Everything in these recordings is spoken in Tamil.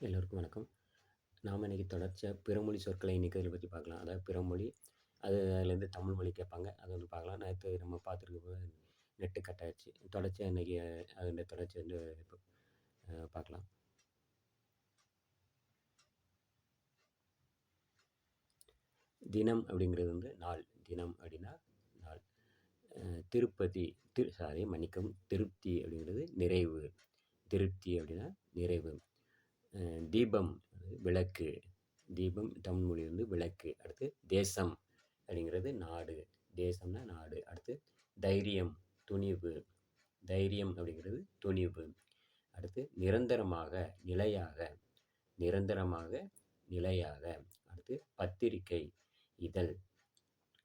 எல்லோருக்கும் வணக்கம். நாம் இன்றைக்கி தொடர்ச்சியாக பிறமொழி சொற்களை இணைக்கிறத பற்றி பார்க்கலாம். அதாவது பிறமொழி அது அதுலேருந்து தமிழ் மொழி கேட்பாங்க. அதை வந்து பார்க்கலாம். நேற்று நம்ம பார்த்துருக்க நெட்டு கட் ஆகிடுச்சு தொடர்ச்சியாக இன்றைக்கி அதோடைய தொடர்ச்சி வந்து பார்க்கலாம். தினம் அப்படிங்கிறது வந்து நாள். தினம் அப்படின்னா நாள். திருப்பதி திரு சாரி மன்னிக்கும் திருப்தி அப்படிங்கிறது நிறைவு. திருப்தி அப்படின்னா நிறைவு. தீபம் விளக்கு. தீபம் தமிழ் மொழி வந்து விளக்கு. அடுத்து தேசம் அப்படிங்கிறது நாடு. தேசம்னா நாடு. அடுத்து தைரியம் துணிவு. தைரியம் அப்படிங்கிறது துணிவு. அடுத்து நிரந்தரமாக நிலையாக. நிரந்தரமாக நிலையாக. அடுத்து பத்திரிக்கை இதழ்.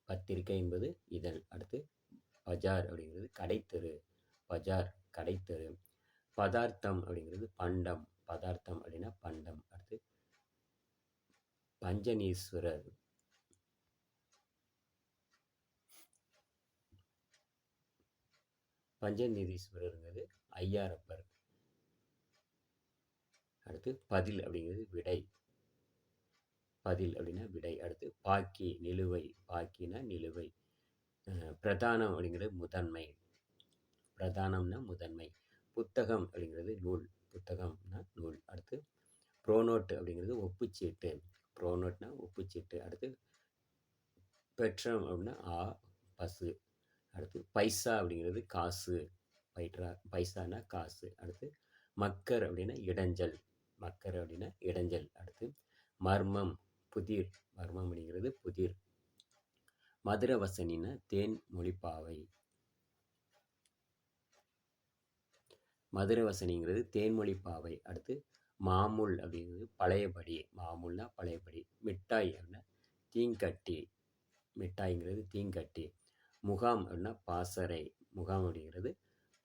பத்திரிக்கை என்பது இதழ். அடுத்து பஜார் அப்படிங்கிறது கடைத்தெரு. பஜார் கடைத்தெரு. பதார்த்தம் அப்படிங்கிறது பண்டம். பதார்த்தம் அப்படின்னா பண்டம். அடுத்து பஞ்சனீஸ்வரர். பஞ்சநீதீஸ்வரருங்கிறது ஐயாரப்பர். அடுத்து பதில் அப்படிங்கிறது விடை. பதில் அப்படின்னா விடை. அடுத்து பாக்கி நிலுவை. பாக்கினா நிலுவை. பிரதானம் அப்படிங்கிறது முதன்மை. பிரதானம்னா முதன்மை. புத்தகம் அப்படிங்கிறது நூல். புத்தகம்னா நூல். அடுத்து ப்ரோனோட் அப்படிங்கிறது ஒப்புச்சீட்டு. ப்ரோனோட்னா ஒப்புச்சீட்டு. அடுத்து பெட்ரம் அப்படின்னா ஆ பசு. அடுத்து பைசா அப்படிங்கிறது காசு. பைட்ரா பைசானா காசு. அடுத்து மக்கர் அப்படின்னா இடைஞ்சல். மக்கர் அப்படின்னா இடைஞ்சல். அடுத்து மர்மம் புதிர். மர்மம் அப்படிங்கிறது புதிர். மதுரவசனின்னா தேன் மொழிப்பாவை. மதுரவசனிங்கிறது தேன்மொழி பாவை. அடுத்து மாமூல் அப்படிங்கிறது பழையபடி மாமூல்னா பழையபடி மிட்டாய் அப்படின்னா தீங்கட்டி மிட்டாய்ங்கிறது தீங்கட்டி. முகாம் அப்படின்னா பாசறை முகாம் அப்படிங்கிறது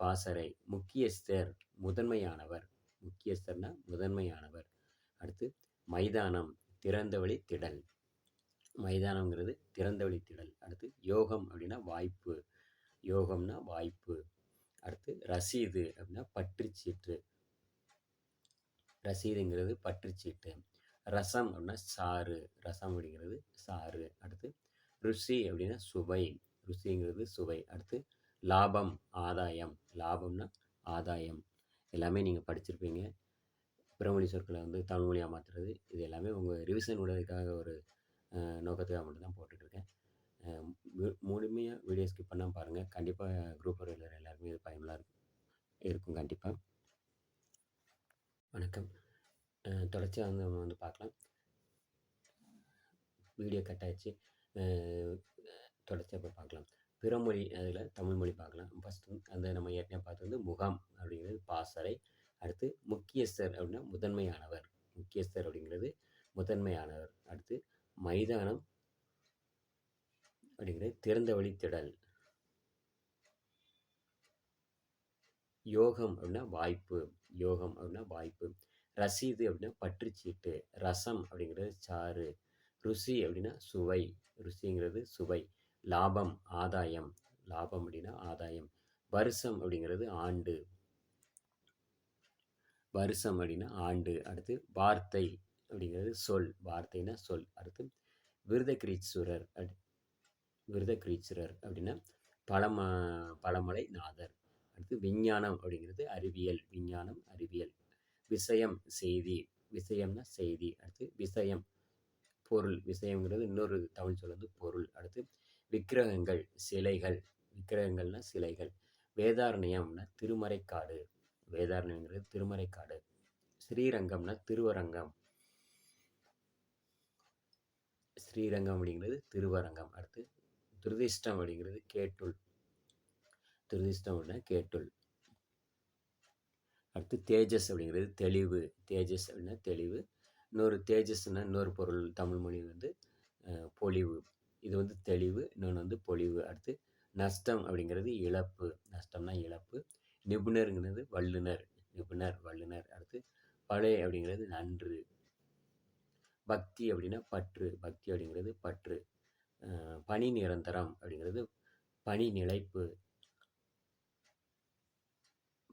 பாசறை. முக்கியஸ்தர் முதன்மையானவர். முக்கியஸ்தர்னா முதன்மையானவர். அடுத்து மைதானம் திறந்தவழி திடல். மைதானம்ங்கிறது திறந்தவழி திடல். அடுத்து யோகம் அப்படின்னா வாய்ப்பு. யோகம்னா வாய்ப்பு. அடுத்து ரசீது அப்படின்னா பற்றுச்சீட்டு. ரசீதுங்கிறது பற்றுச்சீட்டு. ரசம் அப்படின்னா சாறு. ரசம் அப்படிங்கிறது சாறு. அடுத்து ருசி அப்படின்னா சுவை. ருசிங்கிறது சுவை. அடுத்து லாபம் ஆதாயம். லாபம்னா ஆதாயம். எல்லாமே நீங்கள் படிச்சிருப்பீங்க. பிறமொழி சொற்களை வந்து தமிழ் மொழியாக மாற்றுறது இது எல்லாமே உங்கள் ரிவிஷன் விடுறதுக்காக ஒரு நோக்கத்துக்காக மட்டும்தான் போட்டுட்ருக்கேன் முழுமையாக வீடியோ ஸ்கிப் பண்ணால் பாருங்கள் கண்டிப்பாக குரூப் ஒரு எல்லாருக்குமே இது பயனுள்ள இருக்கும் இருக்கும் கண்டிப்பாக வணக்கம். தொடர்ச்சியாக வந்து நம்ம வந்து பார்க்கலாம் வீடியோ கட் ஆகிடுச்சு தொடர்ச்சியாக போய் பார்க்கலாம் பிறமொழி அதில் தமிழ் மொழி பார்க்கலாம் ஃபஸ்ட்டு அந்த நம்ம ஏற்கனவே பார்த்து வந்து முகாம் அப்படிங்கிறது பாசறை. அடுத்து முக்கியஸ்தர் அப்படின்னா முதன்மையானவர். முக்கியஸ்தர் அப்படிங்கிறது முதன்மையானவர். அடுத்து மைதானம் அப்படிங்கிறது திறந்த வழி திடல். யோகம் அப்படின்னா வாய்ப்பு. யோகம் அப்படின்னா வாய்ப்பு. ரசீது அப்படின்னா பற்றுச்சீட்டு. ரசம் அப்படிங்கிறது சாறு. ருசி அப்படின்னா சுவை. ருசிங்கிறது சுவை. லாபம் ஆதாயம். லாபம் அப்படின்னா ஆதாயம். வருஷம் அப்படிங்கிறது ஆண்டு. வருஷம் அப்படின்னா ஆண்டு. அடுத்து வார்த்தை அப்படிங்கிறது சொல். வார்த்தைனா சொல். அடுத்து விருதகிரீஸ்வரர் விருதகிரீஸ்வரர் அப்படின்னா பழம பழமலை நாதர். அடுத்து விஞ்ஞானம் அப்படிங்கிறது அறிவியல் விஞ்ஞானம் அறிவியல். விஷயம் செய்தி. விஷயம்னா செய்தி. அடுத்து விஷயம் பொருள். விஷயங்கிறது இன்னொரு தமிழ் சொல் வந்து பொருள். அடுத்து விக்கிரகங்கள் சிலைகள். விக்கிரகங்கள்னா சிலைகள். வேதாரண்யம்னா திருமறைக்காடு. வேதாரண்யங்கிறது திருமறைக்காடு. ஸ்ரீரங்கம்னா திருவரங்கம். ஸ்ரீரங்கம் அப்படிங்கிறது திருவரங்கம். அடுத்து துரதிஷ்டம் அப்படிங்கிறது கேட்டுள். துரதிஷ்டம் அப்படின்னா கேட்டுள். அடுத்து தேஜஸ் அப்படிங்கிறது தெளிவு. தேஜஸ் அப்படின்னா தெளிவு. இன்னொரு தேஜஸ்னால் இன்னொரு பொருள் தமிழ் மொழி வந்து பொலிவு. இது வந்து தெளிவு இன்னொன்று வந்து பொலிவு. அடுத்து நஷ்டம் அப்படிங்கிறது இழப்பு. நஷ்டம்னா இழப்பு. நிபுணருங்கிறது வல்லுனர் நிபுணர் வல்லுனர் அடுத்து பழைய அப்படிங்கிறது நன்று. பக்தி அப்படின்னா பற்று. பக்தி அப்படிங்கிறது பற்று. பணி நிரந்தரம் அப்படிங்கிறது பணி நிலைப்பு.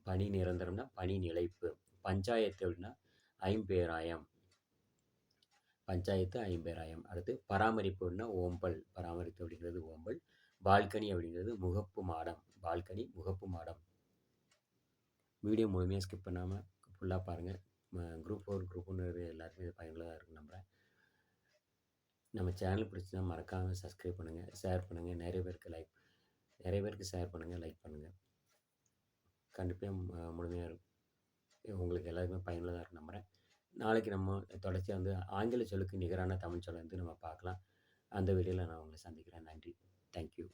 பணி நிரந்தரம்னா பணி நிலைப்பு. பஞ்சாயத்து அப்படின்னா ஐம்பேராயம். பஞ்சாயத்து ஐம்பேராயம். அடுத்து பராமரிப்புன்னா ஓம்பல். பராமரிப்பு அப்படிங்கிறது ஓம்பல். பால்கனி அப்படிங்கிறது முகப்பு மாடம். பால்கனி முகப்பு மாடம். வீடியோ முழுமையாக ஸ்கிப் பண்ணாமல் ஃபுல்லாக பாருங்கள் குரூப் ஃபோர் குரூப் ஒன்று எல்லாருக்குமே இது பயனுள்ளதாக இருக்கும் நம்புகிறேன் நம்ம சேனல் பிடிச்சதுன்னா மறக்காமல் சப்ஸ்கிரைப் பண்ணுங்கள் ஷேர் பண்ணுங்கள் நிறைய பேருக்கு லைக் நிறைய பேருக்கு ஷேர் பண்ணுங்கள் லைக் பண்ணுங்கள் கண்டிப்பாக முழுமையாக இருக்கும். உங்களுக்கு எல்லாருக்குமே பயனுள்ளதாக இருக்கும் நம்புகிறேன் நாளைக்கு நம்ம தொடர்ச்சியாக வந்து ஆங்கில சொல்லுக்கு நிகரான தமிழ் சொல்லை வந்து நம்ம பார்க்கலாம். அந்த வீடியோவில் நான் உங்களை சந்திக்கிறேன். நன்றி. தேங்க்யூ